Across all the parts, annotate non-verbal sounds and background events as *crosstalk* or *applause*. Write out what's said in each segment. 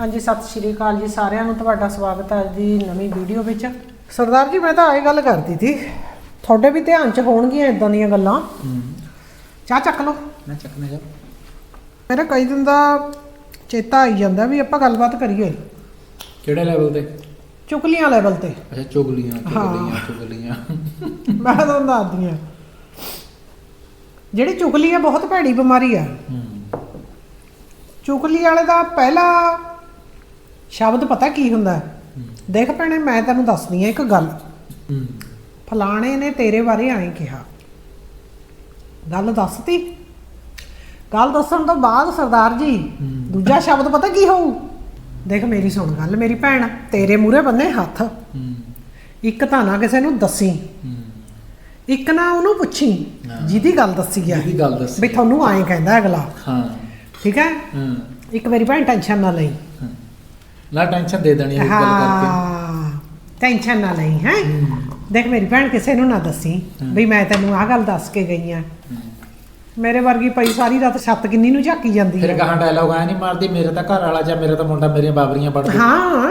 ਹਾਂਜੀ ਸਤਿ ਸ਼੍ਰੀ ਅਕਾਲ ਜੀ ਸਾਰਿਆਂ ਨੂੰ ਤੁਹਾਡਾ ਸਵਾਗਤ ਹੈ ਅੱਜ ਦੀ ਨਵੀਂ ਵੀਡੀਓ ਵਿੱਚ। ਸਰਦਾਰ ਜੀ ਮੈਂ ਤਾਂ ਇਹ ਗੱਲ ਕਰਦੀ ਸੀ ਤੁਹਾਡੇ ਵੀ ਧਿਆਨ 'ਚ ਹੋਣਗੀਆਂ ਇਦਾਂ ਦੀਆਂ ਗੱਲਾਂ। ਚਾਹ ਚੱਕ ਲਓ। ਮੈਂ ਚੱਕਨੇ ਜਾ ਮੇਰੇ ਕਈ ਦਿਨ ਦਾ ਚੇਤਾ ਆਈ ਜਾਂਦਾ ਵੀ ਆਪਾਂ ਗੱਲਬਾਤ ਕਰੀਏ। ਕਿਹੜੇ ਲੈਵਲ ਤੇ? ਚੁਗਲੀਆਂ ਲੈਵਲ ਤੇ। ਅੱਛਾ ਚੁਗਲੀਆਂ। ਚੁਗਲੀਆਂ ਚੁਗਲੀਆਂ। ਮੈਂ ਤੁਹਾਨੂੰ ਦੱਸਦੀ ਹਾਂ ਜਿਹੜੀ ਚੁਗਲੀ ਹੈ ਬਹੁਤ ਭੈੜੀ ਬਿਮਾਰੀ ਹੂੰ। ਚੁਗਲੀ ਵਾਲੇ ਦਾ ਪਹਿਲਾ ਸ਼ਬਦ ਪਤਾ ਕੀ ਹੁੰਦਾ? ਹੈ? ਦੇਖ ਭੈਣੇ ਮੈਂ ਤੈਨੂੰ ਦੱਸਦੀ ਹਾਂ ਇੱਕ ਗੱਲ। ਹੂੰ। ਫਲਾਣੇ ਨੇ ਤੇਰੇ ਬਾਰੇ ਐਂ ਕਿਹਾ। ਗੱਲ ਦੱਸਤੀ? ਗੱਲ ਦੱਸਣ ਤੋਂ ਬਾਅਦ ਸਰਦਾਰ ਜੀ। ਦੂਜਾ ਸ਼ਬਦ ਪਤਾ ਕੀ ਹੋਊ? ਦੇਖ ਮੇਰੀ ਸੁਣ ਗੱਲ ਮੇਰੀ ਭੈਣ ਤੇਰੇ ਮੂਹਰੇ ਬੰਨੇ ਹੱਥ। ਹੂੰ। ਇੱਕ ਤਾਂ ਨਾ ਕਿਸੇ ਨੂੰ ਦੱਸੀ। ਹੂੰ। ਇੱਕ ਨਾ ਉਹਨੂੰ ਪੁੱਛੀ ਹਾਂ। ਜਿਹਦੀ ਗੱਲ ਦੱਸੀ ਆ। ਜਿਹਦੀ ਗੱਲ ਦੱਸੀ। ਵੀ ਤੁਹਾਨੂੰ ਐਂ ਕਹਿੰਦਾ ਅਗਲਾ। ਹਾਂ। ਠੀਕ ਹੈ? ਹਾਂ। ਇੱਕ ਮੇਰੀ ਭੈਣ ਟੈਨਸ਼ਨ ਨਾ ਲਈ। ਹਾਂ। ਨਾ ਟੈਨਸ਼ਨ ਦੇ ਦੇਣੀ ਇਹ ਗੱਲ ਕਰਕੇ। ਹਾਂ ਟੈਨਸ਼ਨ ਨਾ ਲਈ ਹੈ? ਹੂੰ। ਦੇਖ ਮੇਰੀ ਭੈਣ ਕਿਸੇ ਨੂੰ ਨਾ ਦੱਸੀ। ਵੀ ਮੈਂ ਤੈਨੂੰ ਆਹ ਗੱਲ ਦੱਸ ਕੇ ਗਈ ਆ। ਹੂੰ। ਮੇਰੇ ਵਰਗੀ ਪਈ ਸਾਰੀ ਰਾਤ ਛੱਤ ਕਿੰਨੀ ਨੂੰ ਝਾਕੀ ਜਾਂਦੀ ਫਿਰ ਹੈ ਕਹਾਂ ਡਾਇਲੌਗ ਆਇਆ ਨਹੀਂ ਮਾਰਦੀ ਮੇਰੇ ਤਾਂ ਘਰ ਵਾਲਾ ਜਾਂ ਮੇਰਾ ਤਾਂ ਮੁੰਡਾ ਮੇਰੀਆਂ ਬਾਬਰੀਆਂ ਪੜਦੇ ਹਾਂ।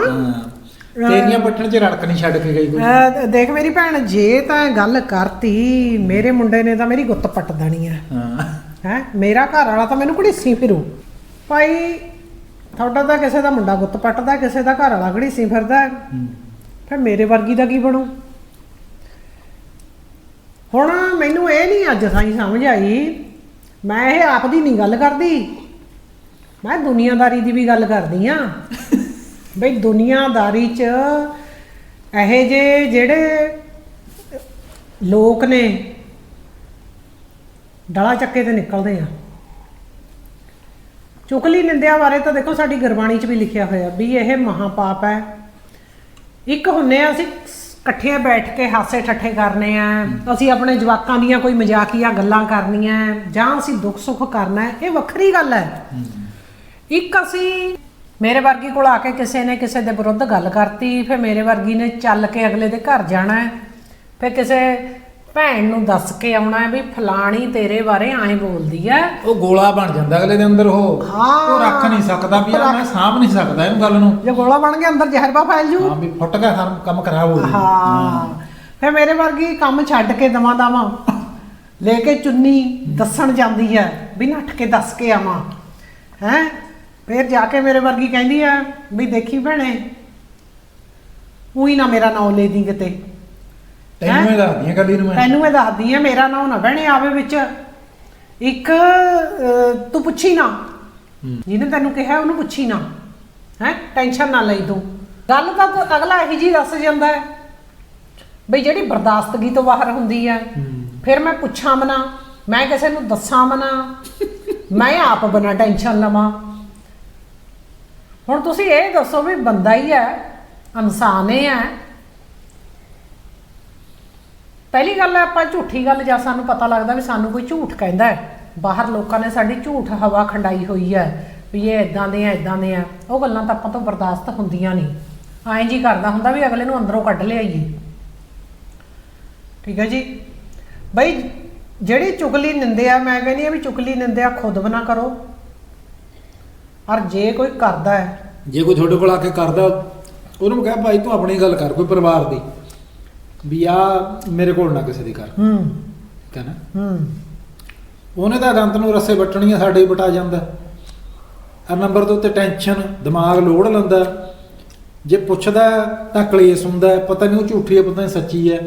ਤੇਰੀਆਂ ਪੱਟਣ 'ਚ ਰੜਕ ਨਹੀਂ ਛੱਡ ਕੇ ਗਈ ਕੋਈ। ਅਹ ਦੇਖ ਮੇਰੀ ਭੈਣ ਜੇ ਤਾਂ ਗੱਲ ਕਰਤੀ ਮੇਰੇ ਮੁੰਡੇ ਨੇ ਤਾਂ ਮੇਰੀ ਗੁੱਤ ਪੱਟ ਦੇਣੀ ਹੈ ਹਾਂ। ਹੈ? ਮੇਰਾ ਘਰ ਵਾਲਾ ਤਾਂ ਮੈਨੂੰ ਘੜੀਸੀ ਫਿਰੂ। ਭਾਈ ਤੁਹਾਡਾ ਤਾਂ ਕਿਸੇ ਦਾ ਮੁੰਡਾ ਗੁੱਤ ਪੱਟਦਾ ਕਿਸੇ ਦਾ ਘਰ ਵਾਲਾ ਘੜੀਸੀ ਫਿਰਦਾ। ਹੂੰ। ਫਿਰ ਮੇਰੇ ਵਰਗੀ ਦਾ ਕੀ ਬਣੂ? ਹੁਣ ਮੈਨੂੰ ਇਹ ਨਹੀਂ ਅੱਜ ਸਾਈ ਸਮਝ ਆਈ ਮੈਂ ਇਹ ਆਪ ਦੀ ਨਹੀਂ ਗੱਲ ਕਰਦੀ। ਮੈਂ ਦੁਨੀਆਦਾਰੀ ਦੀ ਵੀ ਗੱਲ ਕਰਦੀ ਆ। *laughs* ਬਈ ਦੁਨੀਆਦਾਰੀ 'ਚ ਇਹੋ ਜੇ ਜਿਹੜੇ ਲੋਕ ਨੇ ਡਲਾ ਚੱਕੇ ਤੇ ਨਿਕਲਦੇ ਆ। ਚੁਗਲੀ ਨਿੰਦਿਆ ਬਾਰੇ ਤਾਂ ਦੇਖੋ ਸਾਡੀ ਗੁਰਬਾਣੀ 'ਚ ਵੀ ਲਿਖਿਆ ਹੋਇਆ ਵੀ ਇਹ ਮਹਾਪਾਪ ਹੈ। ਇੱਕ ਹੁੰਨੇ ਆ ਅਸੀਂ ਇਕੱਠੇ ਬੈਠ ਕੇ ਹਾਸੇ ਠੱਠੇ ਕਰਨੇ ਆ, ਅਸੀਂ ਆਪਣੇ ਜਵਾਕਾਂ ਦੀਆਂ ਕੋਈ ਮਜ਼ਾਕੀਆ ਗੱਲਾਂ ਕਰਨੀਆਂ, ਜਾਂ ਅਸੀਂ ਦੁੱਖ ਸੁੱਖ ਕਰਨਾ ਇਹ ਵੱਖਰੀ ਗੱਲ ਹੈ। ਇੱਕ ਅਸੀਂ ਮੇਰੇ ਵਰਗੀ ਕੋਲ ਆ ਕੇ ਕਿਸੇ ਨੇ ਕਿਸੇ ਦੇ ਵਿਰੁੱਧ ਗੱਲ ਕਰਤੀ, ਫਿਰ ਮੇਰੇ ਵਰਗੀ ਨੇ ਚੱਲ ਕੇ ਅਗਲੇ ਦੇ ਘਰ ਜਾਣਾ ਫਿਰ ਕਿਸੇ ਭੈਣ ਨੂੰ ਦੱਸ ਕੇ ਆਉਣਾ ਹੈ ਵੀ ਫਲਾਣੀ ਤੇਰੇ ਬਾਰੇ ਐਂ ਬੋਲਦੀ ਹੈ। ਉਹ ਗੋਲਾ ਬਣ ਜਾਂਦਾ ਅਗਲੇ ਦੇ ਅੰਦਰ ਉਹ। ਹਾਂ। ਉਹ ਰੱਖ ਨਹੀਂ ਸਕਦਾ ਵੀ ਯਾਰ ਮੈਂ ਸਾਂਭ ਨਹੀਂ ਸਕਦਾ ਇਹਨੂੰ ਗੱਲ ਨੂੰ। ਜੇ ਗੋਲਾ ਬਣ ਗਿਆ ਅੰਦਰ ਜ਼ਹਿਰਬਾ ਫੈਲ ਜੂ। ਹਾਂ ਵੀ ਫੁੱਟ ਗਿਆ ਸਾਨੂੰ ਕੰਮ ਖਰਾਬ ਹੋ ਜੂ ਹਾਂ। ਫਿਰ ਮੇਰੇ ਵਰਗੀ ਕੰਮ ਛੱਡ ਕੇ ਦਵਾ ਦਵਾ। ਲੈ ਕੇ ਚੁੰਨੀ ਦੱਸਣ ਜਾਂਦੀ ਹੈ ਵੀ ਨੱਠ ਕੇ ਦੱਸ ਕੇ ਆਵਾਂ। ਹੈ? ਫਿਰ ਜਾ ਕੇ ਮੇਰੇ ਵਰਗੀ ਕਹਿੰਦੀ ਆ ਵੀ ਦੇਖੀ ਭੈਣੇ ਉਹੀ ਨਾ ਮੇਰਾ ਨਾਂ ਲੈ ਦੀ ਕਿਤੇ। ਤੈਨੂੰ ਇਹ ਦੱਸਦੀਆਂ ਕੱਲੀ ਨੂੰ ਮੈਂ। ਤੈਨੂੰ ਮੈਂ ਦੱਸਦੀ ਆ ਮੇਰਾ ਨਾਂ ਨਾ ਭੈਣੇ ਆਵੇ ਵਿੱਚ। ਇੱਕ ਅਹ, ਤੂੰ ਪੁੱਛੀ ਨਾ। ਜਿਹਨੇ ਤੈਨੂੰ ਕਿਹਾ ਉਹਨੂੰ ਪੁੱਛੀ ਨਾ। ਹੈ? ਟੈਨਸ਼ਨ ਨਾ ਲਈ ਤੂੰ। ਗੱਲ ਤਾਂ ਤੂੰ ਅਗਲਾ ਇਹੀ ਜੀ ਦੱਸ ਜਾਂਦਾ ਹੈ ਬਈ ਜਿਹੜੀ ਬਰਦਾਸ਼ਤਗੀ ਤੋਂ ਬਾਹਰ ਹੁੰਦੀ ਹੈ। ਹੂੰ। ਫਿਰ ਮੈਂ ਪੁੱਛਾਂ ਮਨਾ। ਮੈਂ ਕਿਸੇ ਨੂੰ ਦੱਸਾਂ ਮਨਾ। ਮੈਂ ਆਪ ਬਣਾ ਟੈਨਸ਼ਨ ਲਵਾਂ। ਹੁਣ ਤੁਸੀਂ ਇਹ ਦੱਸੋ ਵੀ ਬੰਦਾ ਹੀ ਹੈ ਇਨਸਾਨ ਹੀ ਹੈ ਪਹਿਲੀ ਗੱਲ ਹੈ, ਆਪਾਂ ਝੂਠੀ ਗੱਲ ਜਾਂ ਸਾਨੂੰ ਪਤਾ ਲੱਗਦਾ ਵੀ ਸਾਨੂੰ ਕੋਈ ਝੂਠ ਕਹਿੰਦਾ ਹੈ। ਬਾਹਰ ਲੋਕਾਂ ਨੇ ਸਾਡੀ ਝੂਠ ਹਵਾ ਖੰਡਾਈ ਹੋਈ ਹੈ ਵੀ ਇਹ ਇਦਾਂ ਦੇ ਆ ਇਦਾਂ ਦੇ ਆ। ਉਹ ਗੱਲਾਂ ਤਾਂ ਆਪਾਂ ਤੋਂ ਬਰਦਾਸ਼ਤ ਹੁੰਦੀਆਂ ਨਹੀਂ। ਐਂ ਜੀ ਕਰਦਾ ਹੁੰਦਾ ਵੀ ਅਗਲੇ ਨੂੰ ਅੰਦਰੋਂ ਕੱਢ ਲਿਆਈਏ। ਠੀਕ ਹੈ ਜੀ? ਬਈ, ਜਿਹੜੀ ਚੁਗਲੀ ਨਿੰਦੇ ਆ, ਮੈਂ ਕਹਿੰਦੀ ਆ ਵੀ ਚੁਗਲੀ ਨਿੰਦਿਆ ਖੁਦ ਬਣਾ ਕਰੋ। ਔਰ ਜੇ ਕੋਈ ਕਰਦਾ ਹੈ ਜੇ ਕੋਈ ਤੁਹਾਡੇ ਕੋਲ ਆ ਕੇ ਕਰਦਾ, ਉਹਨੂੰ ਕਹੇ ਭਾਈ ਤੂੰ ਆਪਣੀ ਗੱਲ ਕਰ, ਕੋਈ ਪਰਿਵਾਰ ਦੀ। ਵੀ ਆ ਮੇਰੇ ਕੋਲ ਨਾ ਕਿਸੇ ਦੀ ਕਰ ਹੂੰ। ਠੀਕ ਹੈ ਨਾ? ਹੂੰ। ਉਹਨੇ ਤਾਂ ਦੰਤ ਨੂੰ ਰੱਸੇ ਵੱਟਣੀਆਂ ਸਾਡੇ ਹੀ ਵਟਾ ਜਾਂਦਾ। ਹਰ ਨੰਬਰ ਦੇ ਉੱਤੇ ਟੈਨਸ਼ਨ ਦਿਮਾਗ ਲੋੜ ਲੈਂਦਾ। ਜੇ ਪੁੱਛਦਾ ਤਾਂ ਕਲੇਸ਼ ਹੁੰਦਾ ਪਤਾ ਨਹੀਂ ਉਹ ਝੂਠੀ ਹੈ ਪਤਾ ਨਹੀਂ ਸੱਚੀ ਹੈ।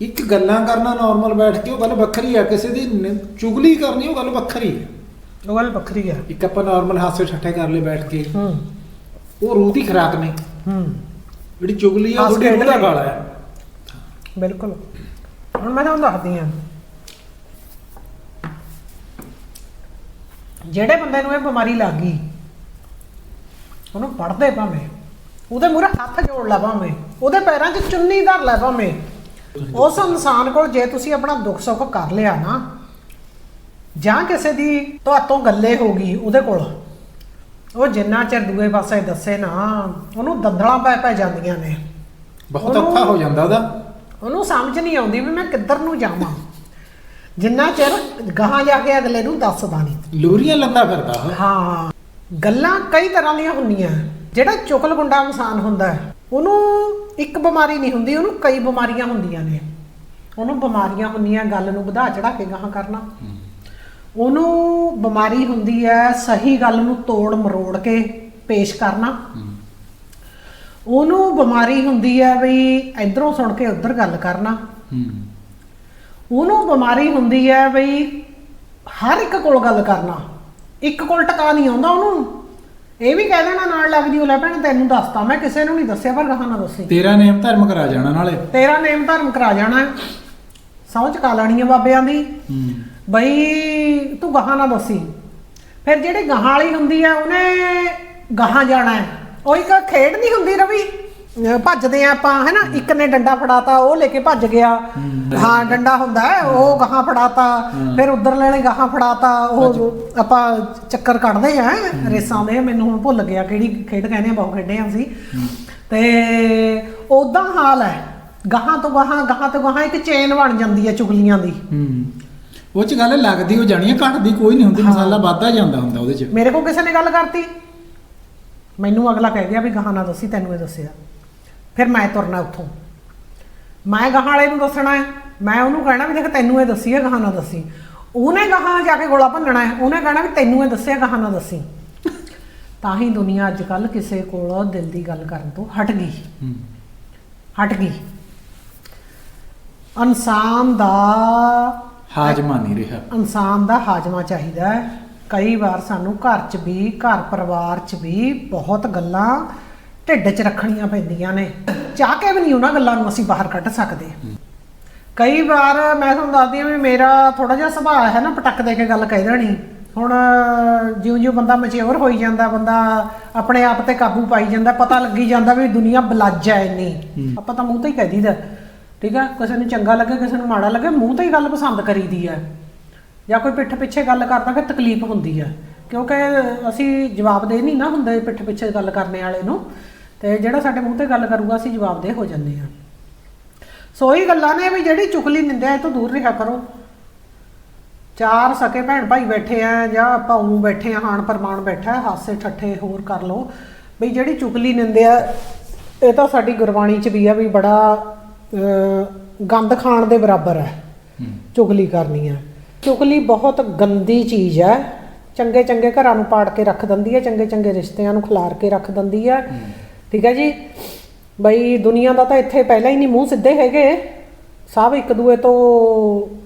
ਇੱਕ ਗੱਲਾਂ ਕਰਨਾ ਨਾਰਮਲ ਬੈਠ ਕੇ ਉਹ ਗੱਲ ਵੱਖਰੀ ਹੈ ਕਿਸੇ ਦੀ ਨਿ- ਚੁਗਲੀ ਕਰਨੀ ਉਹ ਗੱਲ ਵੱਖਰੀ ਹੈ ਉਹ ਗੱਲ ਵੱਖਰੀ ਹੈ ਇੱਕ ਆਪਾਂ ਨਾਰਮਲ ਹਾਸੇ ਠੱਠੇ ਕਰ ਲਏ ਬੈਠ ਕੇ। ਹੂੰ। ਉਹ ਰੂਹ ਦੀ ਖਰਾਕ ਨਹੀਂ ਹੂੰ। ਜਿਹੜੀ ਚੁਗਲੀ ਆ ਤੁਹਾਡੀ ਰੂਹ ਦਾ। ਗਾਲਾ ਹੈ। ਬਿਲਕੁਲ। ਹੁਣ ਮੈਂ ਤੁਹਾਨੂੰ ਦੱਸਦੀ ਹਾਂ। ਜਿਹੜੇ ਬੰਦੇ ਨੂੰ ਇਹ ਬਿਮਾਰੀ ਲੱਗ ਗਈ ਉਹਨੂੰ ਪੜਦੇ ਭਾਵੇਂ ਉਹਦੇ ਮੂਹਰੇ ਹੱਥ ਜੋੜ ਲਾ ਭਾਵੇਂ ਉਹਦੇ ਪੈਰਾਂ 'ਚ ਚੁੰਨੀ ਧਰ ਲੈ ਭਾਵੇਂ ਉਸ ਇਨਸਾਨ ਕੋਲ ਜੇ ਤੁਸੀਂ ਆਪਣਾ ਦੁੱਖ ਸੁੱਖ ਕਰ ਲਿਆ ਨਾ ਜਾਂ ਕਿਸੇ ਦੀ ਤੁਹਾਤੋਂ ਗੱਲੇ ਹੋ ਗਈ ਉਹਦੇ ਕੋਲ ਉਹ ਜਿੰਨਾ ਚਿਰ ਦੂਏ ਪਾਸੇ ਦੱਸੇ ਨਾ ਉਹਨੂੰ ਦੰਦਲਾਂ ਪੈ ਪੈ ਜਾਂਦੀਆਂ ਨੇ। ਬਹੁਤ ਔਖਾ ਹੋ ਜਾਂਦਾ ਉਹਦਾ। ਉਹਨੂੰ ਸਮਝ ਨਹੀਂ ਆਉਂਦੀ ਵੀ ਮੈਂ ਕਿੱਧਰ ਨੂੰ ਜਾਵਾਂ। ਜਿੰਨਾ ਚਿਰ ਗਾਹਾਂ ਜਾ ਕੇ ਅਗਲੇ ਨੂੰ ਦੱਸਦਾ ਨਹੀਂ। ਲੂਰੀਆਂ ਲੰਦਾ ਫਿਰਦਾ ਉਹ। ਹਾਂ ਗੱਲਾਂ ਕਈ ਤਰ੍ਹਾਂ ਦੀਆਂ ਹੁੰਦੀਆਂ। ਜਿਹੜਾ ਚੁਕਲਗੁੰਡਾ ਇਨਸਾਨ ਹੁੰਦਾ ਹੈ, ਉਹਨੂੰ ਇੱਕ ਬਿਮਾਰੀ ਨਹੀਂ ਹੁੰਦੀ ਉਹਨੂੰ ਕਈ ਬਿਮਾਰੀਆਂ ਹੁੰਦੀਆਂ ਨੇ। ਉਹਨੂੰ ਬਿਮਾਰੀਆਂ ਹੁੰਦੀਆਂ ਗੱਲ ਨੂੰ ਵਧਾ ਚੜਾ ਕੇ ਗਾਹਾਂ ਕਰਨਾ। ਉਹਨੂੰ ਬਿਮਾਰੀ ਹੁੰਦੀ ਹੈ ਸਹੀ ਗੱਲ ਨੂੰ ਤੋੜ ਮਰੋੜ ਕੇ ਪੇਸ਼ ਕਰਨਾ। ਉਹਨੂੰ ਬਿਮਾਰੀ ਹੁੰਦੀ ਹੈ ਵੀ ਇਧਰੋਂ ਸੁਣ ਕੇ ਉਧਰ ਗੱਲ ਕਰਨਾ। ਉਹਨੂੰ ਬਿਮਾਰੀ ਹੁੰਦੀ ਹੈ ਬਈ ਹਰ ਇੱਕ ਕੋਲ ਗੱਲ ਕਰਨਾ। ਇੱਕ ਕੋਲ ਟਕਾ ਨਹੀਂ ਆਉਂਦਾ ਉਹਨੂੰ। ਇਹ ਵੀ ਕਹਿ ਦੇਣਾ ਨਾਲ ਲੱਗਦੀ ਉਹ ਲੈ ਭੈਣ ਤੈਨੂੰ ਦੱਸਤਾ ਮੈਂ ਕਿਸੇ ਨੂੰ ਨਹੀਂ ਦੱਸਿਆ ਪਰ ਗਾਹਾਂ ਨਾ ਦੱਸੀ। ਤੇਰਾ ਨੇਮ ਧਰਮ ਕਰਾ ਜਾਣਾ ਨਾਲੇ। ਤੇਰਾ ਨੇਮ ਧਰਮ ਕਰਾ ਜਾਣਾ। ਸਹੁੰ ਚਕਾ ਲੈਣੀ ਹੈ ਬਾਬਿਆਂ ਦੀ। ਬਈ ਤੂੰ ਗਾਹਾਂ ਨਾ ਦੱਸੀ ਫਿਰ ਜਿਹੜੀ ਗਾਹਾਂ ਵਾਲੀ ਹੁੰਦੀ ਹੈ ਉਹਨੇ ਗਾਹਾਂ ਜਾਣਾ ਹੈ। ਉਹ ਇੱਕ ਖੇਡ ਨਹੀਂ ਹੁੰਦੀ ਰਵੀ। ਅਹ ਭੱਜਦੇ ਆ ਆਪਾਂ ਹੈਨਾ? ਇੱਕ ਨੇ ਡੰਡਾ ਫੜਾਤਾ ਉਹ ਲੈ ਕੇ ਭੱਜ ਗਿਆ। ਹਾਂ। ਡੰਡਾ ਹੁੰਦਾ ਹੈ ਉਹ ਗਾਹਾਂ ਫੜਾਤਾ। ਫਿਰ ਉਧਰ ਲੈਣੇ ਗਾਹਾਂ ਫੜਾਤਾ। ਉਹ ਆਪਾਂ ਚੱਕਰ ਕੱਢਦੇ ਆ ਰੇਸਾਂ ਦੇ। ਮੈਨੂੰ ਹੁਣ ਭੁੱਲ ਗਿਆ ਕਿਹੜੀ ਖੇਡ ਕਹਿੰਦੇ ਆ ਬਹੁਤ ਖੇਡੇ ਆ ਅਸੀਂ। ਤੇ ਉਦਾਂ ਹਾਲ ਹੈ। ਗਾਹਾਂ ਤੋਂ ਗਾਹਾਂ ਗਾਹਾਂ ਤੋਂ ਗਾਹਾਂ ਇੱਕ ਚੇਨ ਬਣ ਜਾਂਦੀ ਹੈ ਚੁਗਲੀਆਂ ਦੀ। ਹੂੰ। ਉਹ ਚ ਗੱਲ ਲੱਗਦੀ ਉਹ ਜਾਣੀ ਹੈ ਘਟਦੀ ਕੋਈ ਨਹੀਂ ਹੁੰਦੀ ਮਸਾਲਾ ਵੱਧਦਾ ਜਾਂਦਾ ਹੁੰਦਾ ਉਹਦੇ ਚ। ਮੇਰੇ ਕੋਲ ਕਿਸੇ ਨੇ ਗੱਲ ਕਰਤੀ? ਮੈਨੂੰ ਅਗਲਾ ਕਹਿ ਗਿਆ ਵੀ ਗਾਹਾਂ ਨਾ ਦੱਸੀ ਤੈਨੂੰ ਇਹ ਦੱਸਿਆ। ਫਿਰ ਮੈਂ ਤੁਰਨਾ ਉੱਥੋਂ। ਮੈਂ ਗਾਹਾਂ ਵਾਲੇ ਨੂੰ ਦੱਸਣਾ ਹੈ। ਮੈਂ ਉਹਨੂੰ ਕਹਿਣਾ ਵੀ ਦੇਖ ਤੈਨੂੰ ਇਹ ਦੱਸੀ ਹੈ ਗਾਹਾਂ ਨਾ ਦੱਸੀ। ਉਹਨੇ ਗਾਹਾਂ ਜਾ ਕੇ ਗੋਲਾ ਭੰਨਣਾ ਹੈ। ਉਹਨੇ ਕਹਿਣਾ ਵੀ ਤੈਨੂੰ ਇਹ ਦੱਸਿਆ ਗਾਹਾਂ ਨਾ ਦੱਸੀ। ਤਾਂ ਹੀ ਦੁਨੀਆ ਅੱਜ ਕੱਲ ਕਿਸੇ ਕੋਲ ਦਿਲ ਦੀ ਗੱਲ ਕਰਨ ਤੋਂ ਹਟ ਗਈ। ਹੂੰ। ਹਟ ਗਈ। ਇਨਸਾਨ ਦਾ ਹਾਜਮਾ ਨਹੀਂ ਰਿਹਾ। ਇਨਸਾਨ ਦਾ ਹਾਜ਼ਮਾ ਚਾਹੀਦਾ ਹੈ। ਕਈ ਵਾਰ ਸਾਨੂੰ ਘਰ 'ਚ ਵੀ ਘਰ ਪਰਿਵਾਰ 'ਚ ਵੀ ਬਹੁਤ ਗੱਲਾਂ ਢਿੱਡ 'ਚ ਰੱਖਣੀਆਂ ਪੈਂਦੀਆਂ ਨੇ। ਚਾਹ ਕੇ ਵੀ ਨਹੀਂ ਉਹਨਾਂ ਗੱਲਾਂ ਨੂੰ ਅਸੀਂ ਬਾਹਰ ਕੱਢ ਸਕਦੇ। ਕਈ ਵਾਰ ਮੈਂ ਤੁਹਾਨੂੰ ਦੱਸਦੀ ਹਾਂ ਵੀ ਮੇਰਾ ਥੋੜਾ ਜਿਹਾ ਸੁਭਾਅ ਹੈ ਨਾ ਪਟਕ ਦੇ ਕੇ ਗੱਲ ਕਹਿ ਦੇਣੀ। ਹੁਣ ਜਿਉਂ-ਜਿਉਂ ਬੰਦਾ ਮੈਚਿਓਰ ਹੋਈ ਜਾਂਦਾ ਬੰਦਾ ਆਪਣੇ ਆਪ ਤੇ ਕਾਬੂ ਪਾਈ ਜਾਂਦਾ ਪਤਾ ਲੱਗੀ ਜਾਂਦਾ ਵੀ ਦੁਨੀਆ ਬਲੱਜ ਹੈ ਇੰਨੀ। ਆਪਾਂ ਤਾਂ ਮੂੰਹ ਤੇ ਹੀ ਕਹਿ ਦਈਦਾ। ਠੀਕ ਹੈ? ਕਿਸੇ ਨੂੰ ਚੰਗਾ ਲੱਗੇ, ਕਿਸੇ ਨੂੰ ਮਾੜਾ ਲੱਗੇ, ਮੂੰਹ ਤੇ ਹੀ ਗੱਲ ਪਸੰਦ ਕਰੀਦੀ ਹੈ। ਜਾਂ ਕੋਈ ਪਿੱਠ ਪਿੱਛੇ ਗੱਲ ਕਰਦਾ, ਫਿਰ ਤਕਲੀਫ ਹੁੰਦੀ ਹੈ। ਕਿਉਂਕਿ ਅਸੀਂ ਜਵਾਬਦੇਹ ਨਹੀਂ ਨਾ ਹੁੰਦੇ ਪਿੱਠ ਪਿੱਛੇ ਗੱਲ ਕਰਨੇ ਵਾਲੇ ਨੂੰ। ਤੇ ਜਿਹੜਾ ਸਾਡੇ ਮੂੰਹ ਤੇ ਗੱਲ ਕਰੂਗਾ, ਅਸੀਂ ਜਵਾਬਦੇਹ ਹੋ ਜਾਂਦੇ ਹਾਂ। ਸੋ ਇਹ ਗੱਲਾਂ ਨੇ ਵੀ ਜਿਹੜੀ ਚੁਗਲੀ ਨਿੰਦਿਆ, ਇਹ ਤੋਂ ਦੂਰ ਰਿਹਾ ਕਰੋ। ਚਾਰ ਸਕੇ ਭੈਣ ਭਾਈ ਬੈਠੇ ਆ, ਜਾਂ ਆਪਾਂ ਉਂ ਬੈਠੇ ਆ, ਹਾਣ ਪਰਮਾਨ ਬੈਠਾ, ਹਾਸੇ ਠੱਠੇ ਹੋਰ ਕਰ ਲਓ। ਵੀ ਜਿਹੜੀ ਚੁਗਲੀ ਨਿੰਦਿਆ, ਇਹ ਤਾਂ ਸਾਡੀ ਗੁਰਬਾਣੀ ਚ ਵੀ ਆ ਵੀ ਬੜਾ ਗੰਦ ਖਾਣ ਦੇ ਬਰਾਬਰ ਹੈ। ਚੁਗਲੀ ਕਰਨੀ ਹੈ। ਚੁਗਲੀ ਬਹੁਤ ਗੰਦੀ ਚੀਜ਼ ਹੈ। ਚੰਗੇ ਚੰਗੇ ਘਰਾਂ ਨੂੰ ਪਾੜ ਕੇ ਰੱਖ ਦਿੰਦੀ ਹੈ। ਚੰਗੇ ਚੰਗੇ ਰਿਸ਼ਤਿਆਂ ਨੂੰ ਖਿਲਾਰ ਕੇ ਰੱਖ ਦਿੰਦੀ ਹੈ। ਠੀਕ ਹੈ ਜੀ? ਬਈ ਦੁਨੀਆ ਦਾ ਤਾਂ ਇੱਥੇ ਪਹਿਲਾਂ ਹੀ ਨਹੀਂ ਮੂੰਹ ਸਿੱਧੇ ਹੈਗੇ। ਸਭ ਇੱਕ ਦੂਏ ਤੋਂ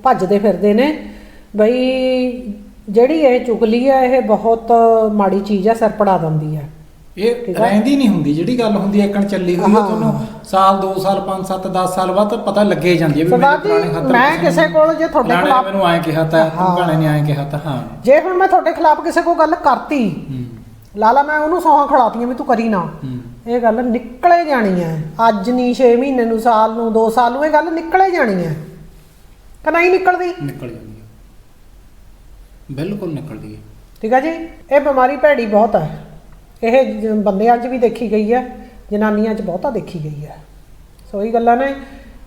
ਭੱਜਦੇ ਫਿਰਦੇ ਨੇ। ਬਈ ਜਿਹੜੀ ਇਹ ਚੁਗਲੀ ਹੈ ਇਹ ਬਹੁਤ ਮਾੜੀ ਚੀਜ਼ ਹੈ ਸਿਰ ਪੜਾ ਦਿੰਦੀ ਹੈ। ਇਹ ਆ। ਰਹਿੰਦੀ ਨਹੀਂ ਹੁੰਦੀ ਜਿਹੜੀ ਗੱਲ ਹੁੰਦੀ ਹੈ ਇੱਕਣ ਚੱਲੀ ਹੋਈ ਹੈ। ਤੁਹਾਨੂੰ ਸਾਲ 2 ਸਾਲ 5 7 10 ਸਾਲ ਬਾਅਦ ਪਤਾ ਲੱਗੇ ਜਾਂਦੀ ਹੈ ਵੀ ਸਰਦਾਰ ਮੇਰੇ ਜੀ, ਪੁਰਾਣੇ ਖੱਤਰ ਮੈਂ ਕਿਸੇ ਕੋਲ ਜੇ ਤੁਹਾਡੇ ਖਿਲਾਫ਼- ਮੈਨੂੰ ਐਂ ਕਿਹਾ ਤਾਂ। ਭਗਾਣੇ ਨੇ ਐਂ ਕਿਹਾ ਤਾਂ ਹਾਂ। ਜੇ ਹੁਣ ਮੈਂ ਤੁਹਾਡੇ ਖਿਲਾਫ ਕਿਸੇ ਕੋਲ ਗੱਲ ਕਰਤੀ ਲਾਲਾ ਮੈਂ ਉਹਨੂੰ ਸੌਹਾਂ ਖੜਾਤੀਆਂ ਵੀ ਤੂੰ ਕਰੀ ਨਾ। ਇਹ ਗੱਲ ਨਿਕਲੇ ਜਾਣੀ ਹੈ। ਅੱਜ ਨਹੀਂ 6 ਮਹੀਨੇ ਨੂੰ ਸਾਲ ਨੂੰ 2 ਸਾਲ ਨੂੰ ਇਹ ਗੱਲ ਨਿਕਲੇ ਜਾਣੀ ਹੈ। ਕਿ ਨਹੀਂ ਨਿਕਲਦੀ? ਨਿਕਲ ਜਾਂਦੀ ਹੈ। ਬਿਲਕੁਲ ਨਿਕਲਦੀ ਹੈ। ਠੀਕ ਹੈ ਜੀ? ਇਹ ਬਿਮਾਰੀ ਭੈੜੀ ਬਹੁਤ ਹੈ। ਇਹ ਜ- ਬੰਦਿਆਂ 'ਚ ਵੀ ਦੇਖੀ ਗਈ ਹੈ ਜਨਾਨੀਆਂ 'ਚ ਬਹੁਤਾ ਦੇਖੀ ਗਈ ਹੈ। ਸੋ ਇਹ ਗੱਲਾਂ ਨੇ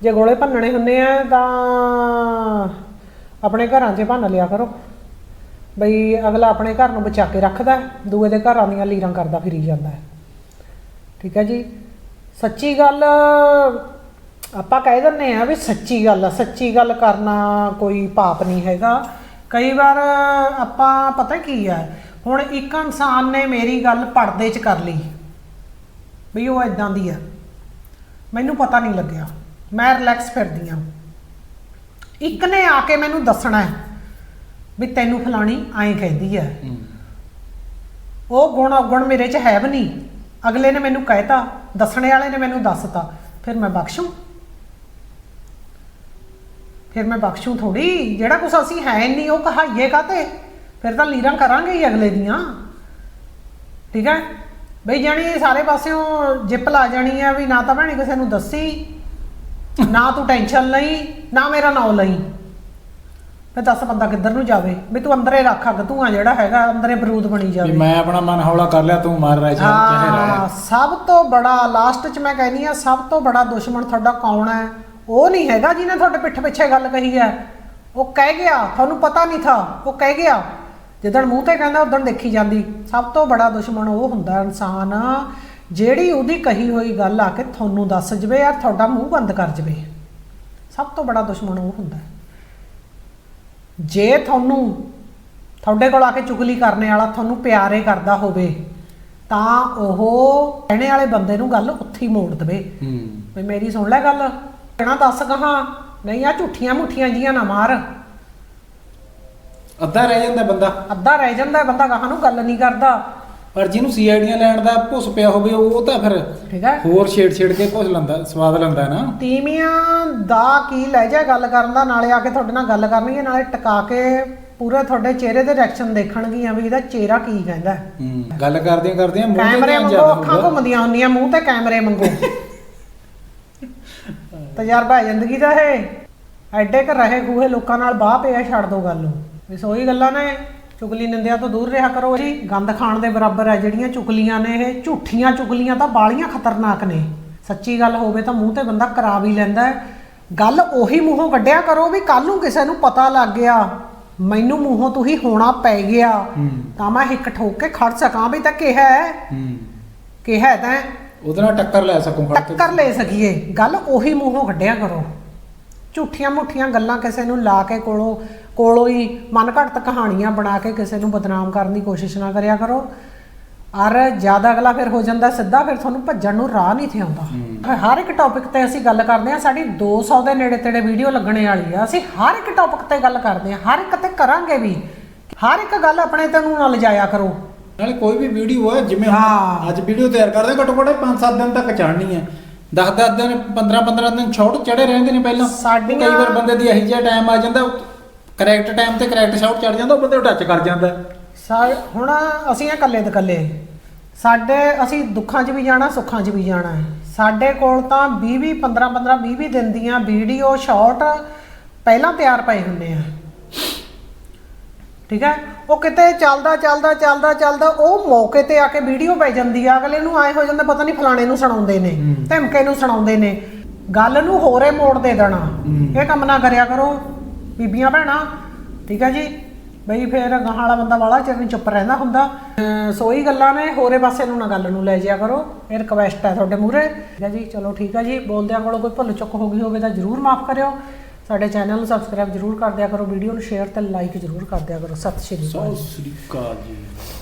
ਜੇ ਗੋਲੇ ਭੰਨਣੇ ਹੁੰਦੇ ਆ ਤਾਂ ਆਪਣੇ ਘਰਾਂ 'ਚ ਭੰਨ ਲਿਆ ਕਰੋ। ਬਈ ਅਗਲਾ ਆਪਣੇ ਘਰ ਨੂੰ ਬਚਾ ਕੇ ਰੱਖਦਾ ਹੈ, ਦੂਏ ਦੇ ਘਰਾਂ ਦੀਆਂ ਲੀਰਾਂ ਕਰਦਾ ਫਿਰੀ ਜਾਂਦਾ ਹੈ। ਠੀਕ ਹੈ ਜੀ? ਸੱਚੀ ਗੱਲ ਆਪਾਂ ਕਹਿ ਦਿੰਦੇ ਆ ਵੀ ਸੱਚੀ ਗੱਲ ਆ ਸੱਚੀ ਗੱਲ ਕਰਨਾ ਕੋਈ ਪਾਪ ਨਹੀਂ ਹੈਗਾ। ਕਈ ਵਾਰ ਆਪਾਂ ਪਤਾ ਕੀ ਆ ਹੁਣ ਇੱਕ ਇਨਸਾਨ ਨੇ ਮੇਰੀ ਗੱਲ ਪਰਦੇ 'ਚ ਕਰ ਲਈ। ਵੀ ਉਹ ਇਦਾਂ ਦੀ ਆ। ਮੈਨੂੰ ਪਤਾ ਨਹੀਂ ਲੱਗਿਆ। ਮੈਂ ਰਿਲੈਕਸ ਫਿਰਦੀ ਆ। ਇੱਕ ਨੇ ਆ ਕੇ ਮੈਨੂੰ ਦੱਸਣਾ ਹੈ ਵੀ ਤੈਨੂੰ ਫਲਾਣੀ ਐਂ ਕਹਿੰਦੀ ਹੂੰ। ਉਹ ਗੁਣ ਔਗਣ ਮੇਰੇ 'ਚ ਹੈ ਵੀ ਨਹੀਂ। ਅਗਲੇ ਨੇ ਮੈਨੂੰ ਕਹਿਤਾ ਦੱਸਣੇ ਵਾਲੇ ਨੇ ਮੈਨੂੰ ਦੱਸਤਾ। ਫਿਰ ਮੈਂ ਬਖਸ਼ੂ? ਫਿਰ ਮੈਂ ਬਖਸ਼ੂ ਥੋੜੀ ਜਿਹੜਾ ਕੁਛ ਅਸੀਂ ਹੈ ਨਹੀਂ ਉਹ ਕਹਾਈਏ ਕਾਤੇ ਫਿਰ ਤਾਂ ਲੀਰਾਂ ਕਰਾਂਗੇ ਹੀ ਅਗਲੇ ਦੀਆਂ। ਠੀਕ ਹੈ? ਬਈ ਜਾਣੀ ਸਾਰੇ ਪਾਸਿਓਂ ਜਿੱਪ ਲਾ ਜਾਣੀ ਆ ਵੀ ਨਾ ਤਾਂ ਭੈਣੇ ਕਿਸੇ ਨੂੰ ਦੱਸੀ ਨਾ ਤੂੰ ਟੈਨਸ਼ਨ ਲਈ ਨਾ ਮੇਰਾ ਨਾਂ ਲਈ। ਫਿਰ ਦੱਸ ਬੰਦਾ ਕਿੱਧਰ ਨੂੰ ਜਾਵੇ? ਵੀ ਤੂੰ ਅੰਦਰੇ ਰੱਖ ਅੱਗ ਧੂਆਂ ਜਿਹੜਾ ਹੈਗਾ ਅੰਦਰੇ ਬਰੂਦ ਬਣੀ ਵੀ ਜਾਵੇ ਮੈਂ ਆਪਣਾ ਮਨ ਹੌਲਾ ਕਰ ਲਿਆ ਤੂੰ ਮਾਰ ਰਿਹਾ ਚਾਹੇ ਰਹਿ ਸਭ ਤੋਂ ਬੜਾ ਲਾਸਟ 'ਚ ਮੈਂ ਕਹਿੰਦੀ ਆ ਸਭ ਤੋਂ ਬੜਾ ਦੁਸ਼ਮਣ ਤੁਹਾਡਾ ਕੌਣ ਹੈ? ਉਹ ਨਹੀਂ ਹੈਗਾ ਜਿਹਨੇ ਤੁਹਾਡੇ ਪਿੱਠ ਪਿੱਛੇ ਗੱਲ ਕਹੀ ਹੈ। ਉਹ ਕਹਿ ਗਿਆ ਤੁਹਾਨੂੰ ਪਤਾ ਨਹੀਂ ਥਾ ਉਹ ਕਹਿ ਗਿਆ। ਜਿੱਦਣ ਮੂੰਹ ਤੇ ਕਹਿੰਦਾ ਉਦੋਂ ਦੇਖੀ ਜਾਂਦੀ। ਸਭ ਤੋਂ ਬੜਾ ਦੁਸ਼ਮਣ ਉਹ ਹੁੰਦਾ ਇਨਸਾਨ। ਜਿਹੜੀ ਉਹਦੀ ਕਹੀ ਹੋਈ ਗੱਲ ਆ ਕੇ ਤੁਹਾਨੂੰ ਦੱਸ ਜਵੇ ਯਾਰ ਤੁਹਾਡਾ ਮੂੰਹ ਬੰਦ ਕਰ ਜਵੇ। ਸਭ ਤੋਂ ਬੜਾ ਦੁਸ਼ਮਣ ਉਹ ਹੁੰਦਾ। ਜੇ ਤੁਹਾਨੂੰ ਤੁਹਾਡੇ ਕੋਲ ਆ ਕੇ ਚੁਗਲੀ ਕਰਨੇ ਵਾਲਾ ਤੁਹਾਨੂੰ ਪਿਆਰੇ ਕਰਦਾ ਹੋਵੇ ਤਾਂ ਉਹ ਕਹਿਣੇ ਵਾਲੇ ਬੰਦੇ ਨੂੰ ਗੱਲ ਉੱਥੇ ਹੀ ਮੋੜ ਦੇਵੇ। ਵੀ ਮੇਰੀ ਸੁਣ ਲੈ ਗੱਲ। ਕਹਿਣਾ ਦੱਸ ਕਹਾਂ ਨਹੀਂ ਆ ਝੂਠੀਆਂ ਮੁੱਠੀਆਂ ਜੀਆਂ ਨਾ ਮਾਰ। ਅੱਧਾ ਰਹਿ ਜਾਂਦਾ ਬੰਦਾ। ਅੱਧਾ ਰਹਿ ਜਾਂਦਾ ਬੰਦਾ ਕਹਾਂ ਨੂੰ ਗੱਲ ਨਹੀਂ ਕਰਦਾ। ਪਰ ਜਿਹਨੂੰ ਸੀਆਈਡੀਆਂ ਲੈਣ ਦਾ ਭੁੱਸ ਪਿਆ ਹੋਵੇ ਉਹ ਤਾਂ ਫਿਰ ਠੀਕ ਹੈ। ਹੋਰ ਛੇੜ ਛੇੜ ਕੇ ਭੁੱਸ ਲੈਂਦਾ ਸਵਾਦ ਲੈਂਦਾ ਨਾ। ਤੀਵੀਆਂ ਦਾ ਕੀ ਲੈ ਜਾ ਗੱਲ ਕਰਨ ਦਾ ਨਾਲੇ ਆ ਕੇ ਤੁਹਾਡੇ ਨਾਲ ਗੱਲ ਕਰਨਗੇ ਨਾਲੇ ਟਿਕਾ ਕੇ ਪੂਰੇ ਤੁਹਾਡੇ ਚਿਹਰੇ ਦੇ ਰਿਐਕਸ਼ਨ ਦੇਖਣਗੀਆਂ ਵੀ ਇਹਦਾ ਚਿਹਰਾ ਕੀ ਕਹਿੰਦਾ ਹੂੰ। ਗੱਲ ਕਰਦਿਆਂ ਕਰਦਿਆਂ ਮੂੰਹ ਤੇ ਕੈਮਰੇ ਧਿਆਨ ਜ਼ਿਆਦਾ ਅੱਖਾਂ ਹੋਊਗਾ ਘੁੰਮਦੀਆਂ ਹੁੰਦੀਆਂ ਮੂੰਹ ਤੇ ਕੈਮਰੇ ਵਾਂਗੂ। *laughs* ਤਜਰਬਾ ਹੈ ਜ਼ਿੰਦਗੀ ਦਾ ਇਹ। ਐਡੇ ਕ ਰਹੇ ਖੂਹੇ ਲੋਕਾਂ ਨਾਲ ਬਾਹ ਪਿਆ ਛੱਡ ਦੋ ਗੱਲ ਨੂੰ। ਵੀ ਸੋਈ ਗੱਲਾਂ ਨੇ ਚੁਗਲੀ ਨਿੰਦਿਆ ਤੋਂ ਦੂਰ ਰਿਹਾ ਕਰੋ ਜੀ ਗੰਦ ਖਾਣ ਦੇ ਬਰਾਬਰ ਹੈ ਜਿਹੜੀਆਂ ਚੁਗਲੀਆਂ ਨੇ ਇਹ ਝੂਠੀਆਂ ਚੁਗਲੀਆਂ ਤਾਂ ਬਾਲੀਆਂ ਖਤਰਨਾਕ ਨੇ। ਸੱਚੀ ਗੱਲ ਹੋਵੇ ਤਾਂ ਮੂੰਹ ਤੇ ਬੰਦਾ ਕਰਾ ਵੀ ਲੈਂਦਾ ਹੈ। ਗੱਲ ਉਹੀ ਮੂੰਹੋਂ ਕੱਢਿਆ ਕਰੋ ਵੀ ਕੱਲ ਨੂੰ ਕਿਸੇ ਨੂੰ ਪਤਾ ਲੱਗ ਗਿਆ ਮੈਨੂੰ ਮੂੰਹੋਂ ਤੂੰ ਹੀ ਹੋਣਾ ਪੈ ਗਿਆ। ਤਾਂ ਮੈਂ ਹਿੱਕ ਠੋਕ ਕੇ ਖੜ ਸਕਾਂ ਵੀ ਤਾਂ ਕਿਹਾ ਹੈ। ਕਿਹਾ ਤਾਂ ਉਹਦੇ ਨਾਲ ਟੱਕਰ ਲੈ ਸਕੂੰ ਖੜ ਕੇ। ਟੱਕਰ ਲੈ ਸਕੀਏ। ਗੱਲ ਉਹੀ ਮੂੰਹੋਂ ਕੱਢਿਆ ਕਰੋ। ਝੂਠੀਆਂ ਮੁੱਠੀਆਂ ਗੱਲਾਂ ਕਿਸੇ ਨੂੰ ਲਾ ਕੇ ਕੋਲੋਂ ਕੋਲੋਂ ਹੀ ਮਨ ਘੜਤ ਕਹਾਣੀਆਂ ਬਣਾ ਕੇ ਕਿਸੇ ਨੂੰ ਬਦਨਾਮ ਕਰਨ ਦੀ ਕੋਸ਼ਿਸ਼ ਨਾ ਕਰਿਆ ਕਰੋ। ਔਰ ਜ਼ਿਆਦਾ ਅਗਲਾ ਫਿਰ ਹੋ ਜਾਂਦਾ ਸਿੱਧਾ ਫਿਰ ਤੁਹਾਨੂੰ ਭੱਜਣ ਨੂੰ ਰਾਹ ਨਹੀਂ ਥੇ ਆਉਂਦਾ ਹਰ ਇੱਕ ਟੌਪਿਕ ਤੇ ਅਸੀਂ ਗੱਲ ਕਰਦੇ ਹਾਂ ਸਾਡੀ 200 ਦੇ ਨੇੜੇ ਤੇੜੇ ਵੀਡੀਓ ਲੱਗਣੇ ਵਾਲੀ ਆ। ਅਸੀਂ ਹਰ ਇੱਕ ਟੌਪਿਕ ਤੇ ਗੱਲ ਕਰਦੇ ਹਾਂ ਹਰ ਇੱਕ ਤੇ ਕਰਾਂਗੇ ਵੀ। ਹਰ ਇੱਕ ਗੱਲ ਆਪਣੇ ਤੇ ਨੂੰ ਨਾ ਲਿਜਾਇਆ ਕਰੋ। ਨਾਲੇ ਕੋਈ ਵੀ ਵੀਡੀਓ ਹੈ ਜਿਵੇਂ ਹਾਂ। ਅੱਜ ਵੀਡੀਓ ਤਿਆਰ ਕਰਦੇ ਘੱਟੋ ਘੱਟ 5-7 ਦਿਨ ਤੱਕ ਚੜ੍ਹਨੀ ਹੈ 10-10 ਦਿਨ 15-15 ਦਿਨ ਸ਼ਾਰਟ ਚੜੇ ਰਹਿੰਦੇ ਨੇ ਪਹਿਲਾਂ। ਸਾਡੀਆਂ- ਕਈ ਵਾਰ ਬੰਦੇ ਦੀ ਇਹੋ ਜਿਹਾ ਟਾਈਮ ਆ ਜਾਂਦਾ ਕਰੈਕਟ ਟਾਈਮ ਤੇ ਕਰੈਕਟ ਸ਼ਾਰਟ ਚੜ ਜਾਂਦਾ ਉਹ ਬੰਦੇ ਨੂੰ ਟੱਚ ਕਰ ਜਾਂਦਾ। ਸਾ- ਹੁਣ ਅਸੀਂ ਆ ਇਕੱਲੇ ਇਕੱਲੇ। ਸਾਡੇ ਅਸੀਂ ਦੁੱਖਾਂ 'ਚ ਵੀ ਜਾਣਾ ਸੁੱਖਾਂ 'ਚ ਵੀ ਜਾਣਾ ਹੈ। ਸਾਡੇ ਕੋਲ ਤਾਂ 20 20 15 15 20 20 ਦਿਨ ਦੀਆਂ ਵੀਡੀਓ ਸ਼ਾਰਟ ਪਹਿਲਾਂ ਤਿਆਰ ਪਏ ਹੁੰਦੇ ਆ। ਠੀਕ ਹੈ? ਉਹ ਕਿਤੇ ਚੱਲਦਾ ਚੱਲਦਾ ਚੱਲਦਾ ਚੱਲਦਾ ਉਹ ਮੌਕੇ ਤੇ ਆ ਕੇ ਵੀਡੀਓ ਪੈ ਜਾਂਦੀ ਆ। ਅਗਲੇ ਨੂੰ ਆਏ ਹੋ ਜਾਂਦਾ ਪਤਾ ਨਹੀਂ ਫਲਾਣੇ ਨੂੰ ਸੁਣਾਉਂਦੇ ਨੇ। ਧਮਕੇ ਨੂੰ ਸੁਣਾਉਂਦੇ ਨੇ। ਗੱਲ ਨੂੰ ਹੋਰੇ ਮੋੜ ਦੇ ਦੇਣਾ। ਇਹ ਕੰਮ ਨਾ ਕਰਿਆ ਕਰੋ। ਬੀਬੀਆਂ ਭੈਣਾਂ, ਠੀਕ ਹੈ ਜੀ? ਬਈ ਫੇਰ ਗਾਹਾਂ ਵਾਲਾ ਬੰਦਾ ਵਾਲਾ ਚਿਰ ਨਹੀਂ ਚੁੱਪ ਰਹਿੰਦਾ ਹੁੰਦਾ। ਅਮ ਸੋਈ ਗੱਲਾਂ ਨੇ, ਹੋਰੇ ਪਾਸੇ ਨੂੰ ਨਾ ਗੱਲ ਨੂੰ ਲੈ ਜਿਆ ਕਰੋ। ਇਹ ਰਿਕਵੈਸਟ ਹੈ ਤੁਹਾਡੇ ਮੂਹਰੇ। ਠੀਕ ਹੈ ਜੀ? ਚਲੋ ਠੀਕ ਹੈ ਜੀ। ਬੋਲਦਿਆਂ ਕੋਲੋਂ ਕੋਈ ਭੁੱਲ ਚੁੱਕ ਹੋ ਗਈ ਹੋਵੇ ਤਾਂ ਜਰੂਰ ਮਾਫ ਕਰਿਓ। ਸਾਡੇ ਚੈਨਲ ਨੂੰ ਸਬਸਕ੍ਰਾਈਬ ਜਰੂਰ ਕਰ ਦਿਆ ਕਰੋ। ਵੀਡੀਓ ਨੂੰ ਸ਼ੇਅਰ ਤੇ ਲਾਈਕ ਜਰੂਰ ਕਰ ਦਿਆ ਕਰੋ। ਸਤਿ ਸ਼੍ਰੀ ਅਕਾਲ ਸਤਿ ਸ੍ਰੀ ਅਕਾਲ ਜੀ।